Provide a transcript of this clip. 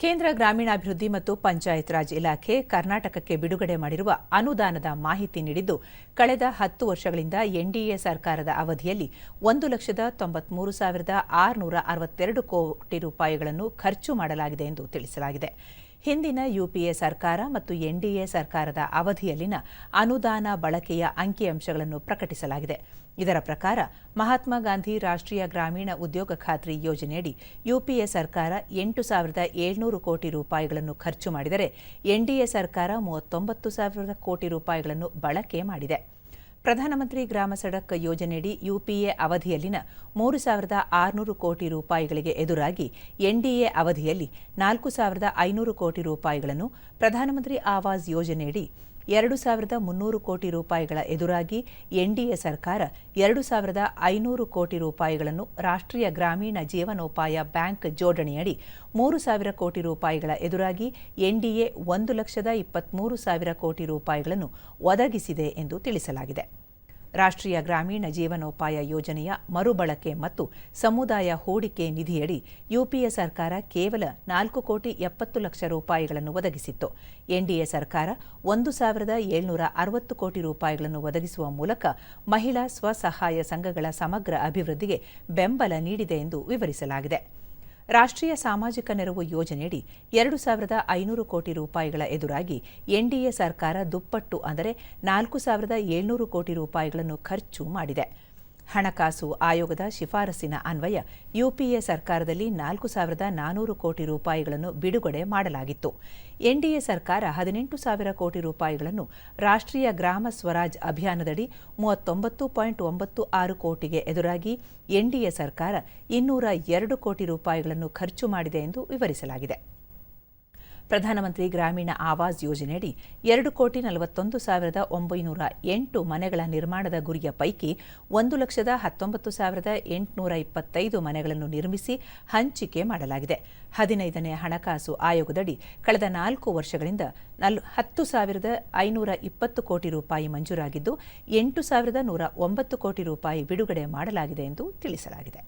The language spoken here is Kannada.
ಕೇಂದ್ರ ಗ್ರಾಮೀಣಾಭಿವೃದ್ಧಿ ಮತ್ತು ಪಂಚಾಯತ್ ರಾಜ್ ಇಲಾಖೆ ಕರ್ನಾಟಕಕ್ಕೆ ಬಿಡುಗಡೆ ಮಾಡಿರುವ ಅನುದಾನದ ಮಾಹಿತಿ ನೀಡಿದ್ದು, ಕಳೆದ ಹತ್ತು ವರ್ಷಗಳಿಂದ ಎನ್ಡಿಎ ಸರ್ಕಾರದ ಅವಧಿಯಲ್ಲಿ ಒಂದು ಲಕ್ಷದ ತೊಂಬತ್ಮೂರು ಸಾವಿರದ ಆರುನೂರ ಅರವತ್ತೆರಡು ಕೋಟಿ ರೂಪಾಯಿಗಳನ್ನು ಖರ್ಚು ಮಾಡಲಾಗಿದೆ ಎಂದು ತಿಳಿಸಲಾಗಿದೆ. ಹಿಂದಿನ ಯುಪಿಎ ಸರ್ಕಾರ ಮತ್ತು ಎನ್ಡಿಎ ಸರ್ಕಾರದ ಅವಧಿಯಲ್ಲಿನ ಅನುದಾನ ಬಳಕೆಯ ಅಂಕಿಅಂಶಗಳನ್ನು ಪ್ರಕಟಿಸಲಾಗಿದೆ. ಇದರ ಪ್ರಕಾರ ಮಹಾತ್ಮ ಗಾಂಧಿ ರಾಷ್ಟ್ರೀಯ ಗ್ರಾಮೀಣ ಉದ್ಯೋಗ ಖಾತ್ರಿ ಯೋಜನೆಯಡಿ ಯುಪಿಎ ಸರ್ಕಾರ ಎಂಟು ಸಾವಿರದ ಏಳ್ನೂರು ಕೋಟಿ ರೂಪಾಯಿಗಳನ್ನು ಖರ್ಚು ಮಾಡಿದರೆ, ಎನ್ಡಿಎ ಸರ್ಕಾರ ಮೂವತ್ತೊಂಬತ್ತು ಸಾವಿರದ ಕೋಟಿ ರೂಪಾಯಿಗಳನ್ನು ಬಳಕೆ ಮಾಡಿದೆ. ಪ್ರಧಾನಮಂತ್ರಿ ಗ್ರಾಮ ಸಡಕ್ ಯೋಜನೆಯಡಿ ಯುಪಿಎ ಅವಧಿಯಲ್ಲಿನ ಮೂರು ಸಾವಿರದ ಆರುನೂರು ಕೋಟಿ ರೂಪಾಯಿಗಳಿಗೆ ಎದುರಾಗಿ ಎನ್ಡಿಎ ಅವಧಿಯಲ್ಲಿ ನಾಲ್ಕು ಸಾವಿರದ ಐನೂರು ಕೋಟಿ ರೂಪಾಯಿಗಳನ್ನು ಪ್ರಧಾನಮಂತ್ರಿ ಆವಾಸ್ ಯೋಜನೆಯಡಿ ಎರಡು ಸಾವಿರದ ಮುನ್ನೂರು ಕೋಟಿ ರೂಪಾಯಿಗಳ ಎದುರಾಗಿ ಎನ್ಡಿಎ ಸರ್ಕಾರ ಎರಡು ಸಾವಿರದ ಐನೂರು ಕೋಟಿ ರೂಪಾಯಿಗಳನ್ನು ರಾಷ್ಟ್ರೀಯ ಗ್ರಾಮೀಣ ಜೀವನೋಪಾಯ ಬ್ಯಾಂಕ್ ಜೋಡಣೆಯಡಿ ಮೂರು ಸಾವಿರ ಕೋಟಿ ರೂಪಾಯಿಗಳ ಎದುರಾಗಿ ಎನ್ಡಿಎ ಒಂದು ಲಕ್ಷದ ಇಪ್ಪತ್ಮೂರು ಸಾವಿರ ಕೋಟಿ ರೂಪಾಯಿಗಳನ್ನು ಒದಗಿಸಿದೆ ಎಂದು ತಿಳಿಸಲಾಗಿದೆ. ರಾಷ್ಟ್ರೀಯ ಗ್ರಾಮೀಣ ಜೀವನೋಪಾಯ ಯೋಜನೆಯ ಮರುಬಳಕೆ ಮತ್ತು ಸಮುದಾಯ ಹೂಡಿಕೆ ನಿಧಿಯಡಿ ಯುಪಿಎ ಸರ್ಕಾರ ಕೇವಲ ನಾಲ್ಕು ಕೋಟಿ ಎಪ್ಪತ್ತು ಲಕ್ಷ ರೂಪಾಯಿಗಳನ್ನು ಒದಗಿಸಿತ್ತು. ಎನ್ಡಿಎ ಸರ್ಕಾರ ಒಂದು ಸಾವಿರದ ಏಳ್ನೂರ ಅರವತ್ತು ಕೋಟಿ ರೂಪಾಯಿಗಳನ್ನು ಒದಗಿಸುವ ಮೂಲಕ ಮಹಿಳಾ ಸ್ವಸಹಾಯ ಸಂಘಗಳ ಸಮಗ್ರ ಅಭಿವೃದ್ಧಿಗೆ ಬೆಂಬಲ ನೀಡಿದೆ ಎಂದು ವಿವರಿಸಲಾಗಿದೆ. ರಾಷ್ಟ್ರೀಯ ಸಾಮಾಜಿಕ ನೆರವು ಯೋಜನೆಯಡಿ ಎರಡು ಸಾವಿರದ ಐನೂರು ಕೋಟಿ ರೂಪಾಯಿಗಳ ಎದುರಾಗಿ ಎನ್ಡಿಎ ಸರ್ಕಾರ ದುಪ್ಪಟ್ಟು ಅಂದರೆ ನಾಲ್ಕು ಸಾವಿರದ ಏಳ್ನೂರು ಕೋಟಿ ರೂಪಾಯಿಗಳನ್ನು ಖರ್ಚು ಮಾಡಿದೆ. ಹಣಕಾಸು ಆಯೋಗದ ಶಿಫಾರಸಿನ ಅನ್ವಯ ಯುಪಿಎ ಸರ್ಕಾರದಲ್ಲಿ ನಾಲ್ಕು ಸಾವಿರದ ನಾನೂರು ಕೋಟಿ ರೂಪಾಯಿಗಳನ್ನು ಬಿಡುಗಡೆ ಮಾಡಲಾಗಿತ್ತು. ಎನ್ಡಿಎ ಸರ್ಕಾರ ಹದಿನೆಂಟು ಸಾವಿರ ಕೋಟಿ ರೂಪಾಯಿಗಳನ್ನು ರಾಷ್ಟ್ರೀಯ ಗ್ರಾಮ ಸ್ವರಾಜ್ ಅಭಿಯಾನದಡಿ ಮೂವತ್ತೊಂಬತ್ತು ಪಾಯಿಂಟ್ ಒಂಬತ್ತು ಆರು ಕೋಟಿಗೆ ಎದುರಾಗಿ ಎನ್ಡಿಎ ಸರ್ಕಾರ ಇನ್ನೂರ ಎರಡು ಕೋಟಿ ರೂಪಾಯಿಗಳನ್ನು ಖರ್ಚು ಮಾಡಿದೆ ಎಂದು ವಿವರಿಸಲಾಗಿದೆ. ಪ್ರಧಾನಮಂತ್ರಿ ಗ್ರಾಮೀಣ ಆವಾಸ್ ಯೋಜನೆಯಡಿ ಎರಡು ಕೋಟಿ ನಲವತ್ತೊಂದು ಸಾವಿರದ ಒಂಬೈನೂರ ಎಂಟು ಮನೆಗಳ ನಿರ್ಮಾಣದ ಗುರಿಯ ಪೈಕಿ ಒಂದು ಲಕ್ಷದ ಹತ್ತೊಂಬತ್ತು ಸಾವಿರದ ಎಂಟುನೂರ ಇಪ್ಪತ್ತೈದು ಮನೆಗಳನ್ನು ನಿರ್ಮಿಸಿ ಹಂಚಿಕೆ ಮಾಡಲಾಗಿದೆ. ಹದಿನೈದನೇ ಹಣಕಾಸು ಆಯೋಗದಡಿ ಕಳೆದ ನಾಲ್ಕು ವರ್ಷಗಳಿಂದ ನಲ್ ಹತ್ತು ಸಾವಿರದ ಐನೂರ ಇಪ್ಪತ್ತು ಕೋಟಿ ರೂಪಾಯಿ ಮಂಜೂರಾಗಿದ್ದು, ಎಂಟು ಸಾವಿರದ ನೂರ ಒಂಬತ್ತು ಕೋಟಿ ರೂಪಾಯಿ ಬಿಡುಗಡೆ ಮಾಡಲಾಗಿದೆ ಎಂದು ತಿಳಿಸಲಾಗಿದೆ.